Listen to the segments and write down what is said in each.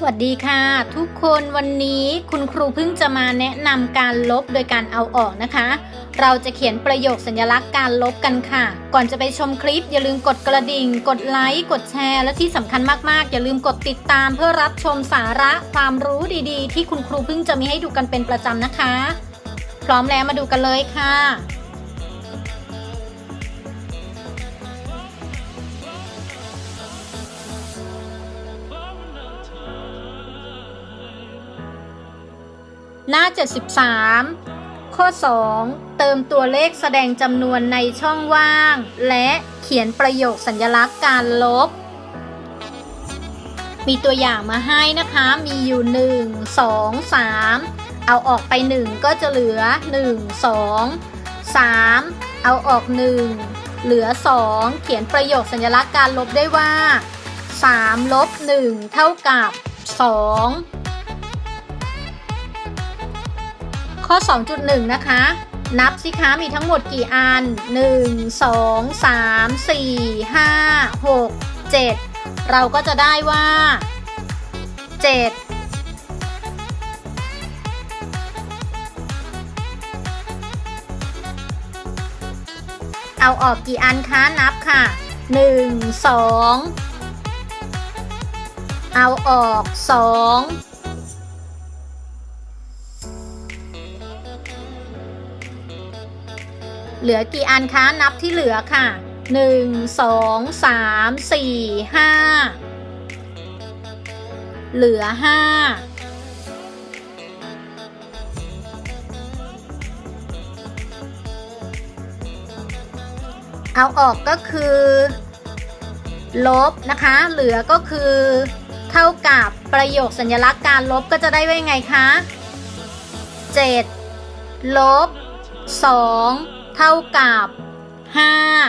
สวัสดีค่ะ ทุกคนวันนี้คุณครูเพิ่งจะมาแนะนำการลบโดยการเอาออกนะคะ เราจะเขียนประโยคสัญลักษณ์การลบกันค่ะ ก่อนจะไปชมคลิป อย่าลืมกดกระดิ่ง กดไลค์กดแชร์ และที่สำคัญมากๆ อย่าลืมกดติดตามเพื่อรับชมสาระความรู้ดีๆ ที่คุณครูเพิ่งจะมีให้ดูกันเป็นประจำนะคะ พร้อมแล้วมาดูกันเลยค่ะ หน้า 73 ข้อ 2 เติมตัวเลขแสดงจำนวนในช่องว่าง และเขียนประโยคสัญลักษณ์การลบ มีตัวอย่างมาให้นะคะ มีอยู่ 1 2 3 เอาออกไป 1 ก็จะเหลือ 1 2 3 เอาออก 1 เหลือ 2 เขียนประโยคสัญลักษณ์การลบได้ว่า 3 ลบ 1 เท่ากับ 2 ข้อ 2.1 นะคะ นับสิคะมีทั้งหมดกี่อัน 1 2 3 4 5 6 7 เราก็จะได้ว่า 7 เอาออกกี่อันคะ นับค่ะ 1 2 เอาออก 2 เหลือกี่อันคะนับที่เหลือค่ะ 1 2 3 4 5 เหลือ 5 เอาออกก็คือ ลบนะคะ เหลือก็คือ เท่ากับประโยคสัญลักษณ์การลบก็จะได้ไว่ายังไงคะ 7 ลบ 2 เท่ากับ5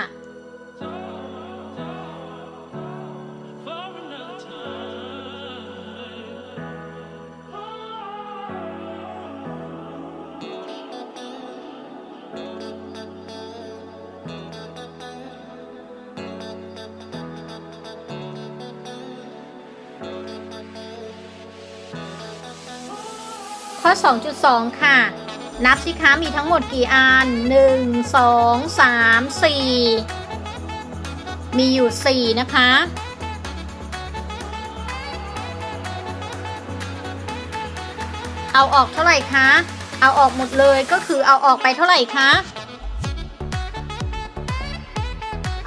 ข้อ 2.2 ค่ะ นับสิคะมีทั้งหมดกี่อัน1 2 3 4มีอยู่4นะคะ เอาออกเท่าไหร่คะ เอาออกหมดเลยก็คือเอาออกไปเท่าไหร่คะ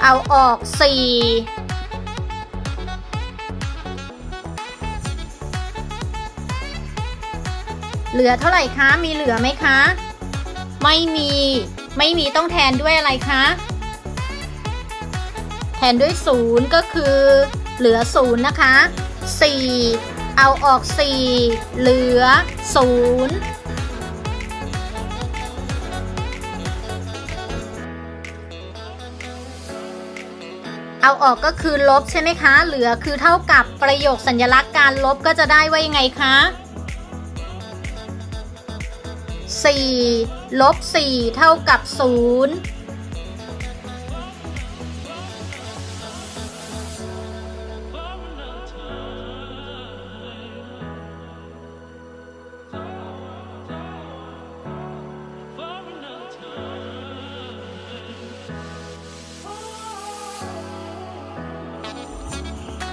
เอาออก4 เหลือเท่าไหร่คะ มีเหลือไหมคะ ไม่มี ไม่มีต้องแทนด้วยอะไรคะ แทนด้วยศูนย์ก็คือ เหลือศูนย์นะคะ 4 เอาออก 4 เหลือศูนย์เอาออกก็คือลบใช่ไหมคะ เหลือคือเท่ากับประโยคสัญลักษณ์การลบก็จะได้ว่ายังไงคะ 4ลบ4เท่ากับ 0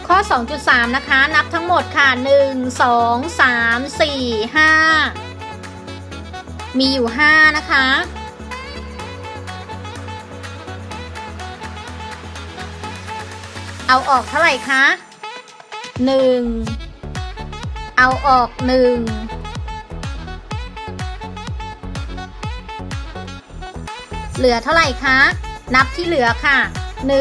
ข้อ 2.3 นะคะ นับทั้งหมดค่ะ 1 2 3 4 5 มีอยู่ 5 นะคะ เอาออกเท่าไหร่คะ 1 เอาออก 1 เหลือเท่าไหร่คะ นับที่เหลือค่ะ 1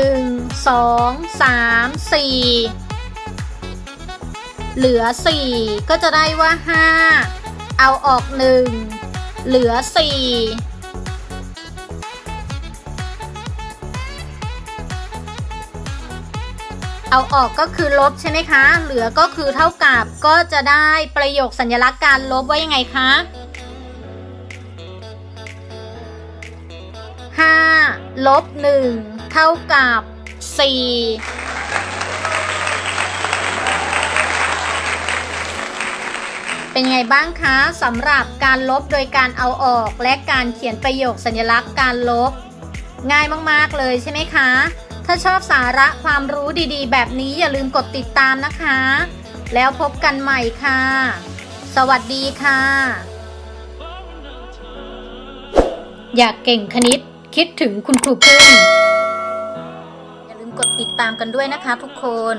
2 3 4เหลือ 4 ก็จะได้ว่า 5 เอาออก 1 เหลือ 4เอาออกก็คือลบใช่ไหมคะ เหลือก็คือเท่ากับก็จะได้ประโยคสัญลักษณ์การลบว่ายังไงคะ5ลบ1เท่ากับ4 เป็นไงบ้างคะสำหรับการลบโดยการเอาออก และการเขียนประโยคสัญลักษณ์การลบ ง่ายมากๆเลยใช่ไหมคะ ถ้าชอบสาระความรู้ดีๆ แบบนี้อย่าลืมกดติดตามนะคะ แล้วพบกันใหม่ค่ะ สวัสดีค่ะ อยากเก่งคณิตคิดถึงคุณครูพึ่งอย่าลืมกดติดตามกันด้วยนะคะทุกคน